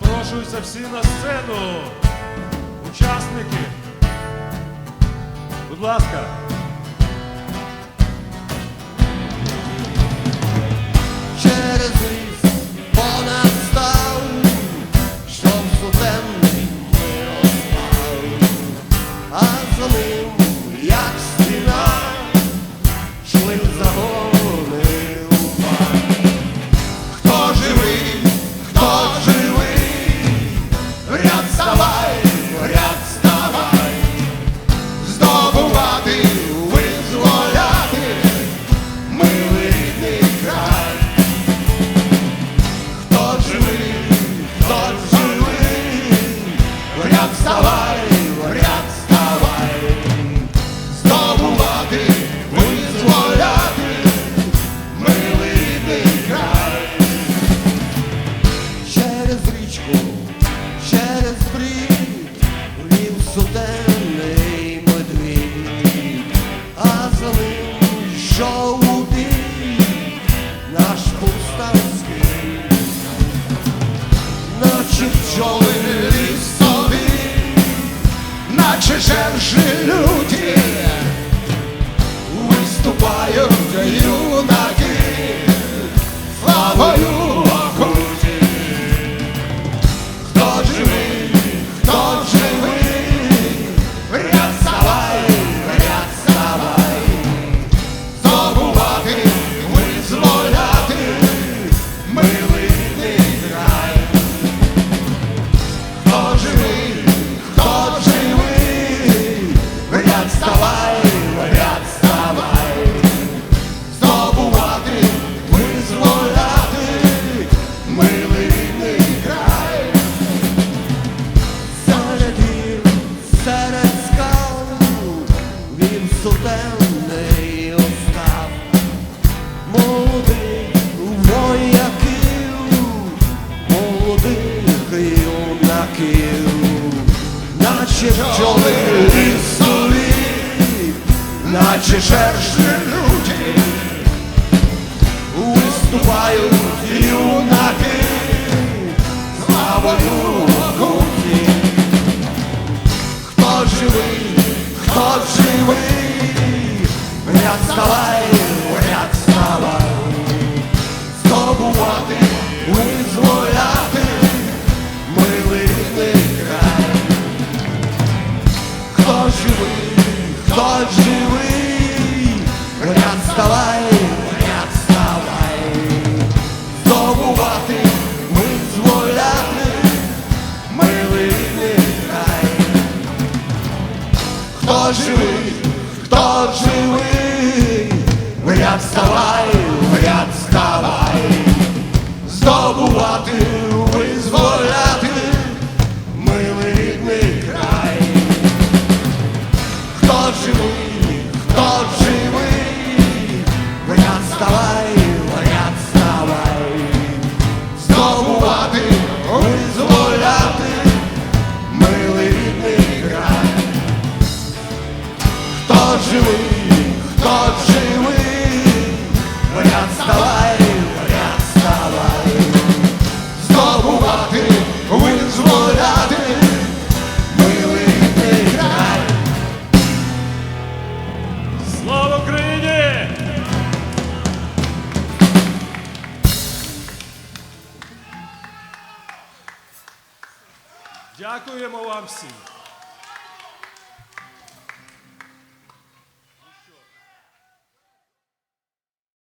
Запрошуються всі на сцену. Учасники. Будь ласка. Через ліс понад став, шлом сутемний не розпав, а за ним сутенний медвідь, а за ним жовтий наш повстанський, наче пчоли лісові, наче жержі люті, виступають юнаки. Слава щоденний остав. Молодих вояків, молодих юнаків, наче пчоли лісові, наче шершні люди, виступають юнаки, славою кухні, хто живий, хто живий. Вставай, уряд, вставай, здобувати. coração. Дякуємо вам всім.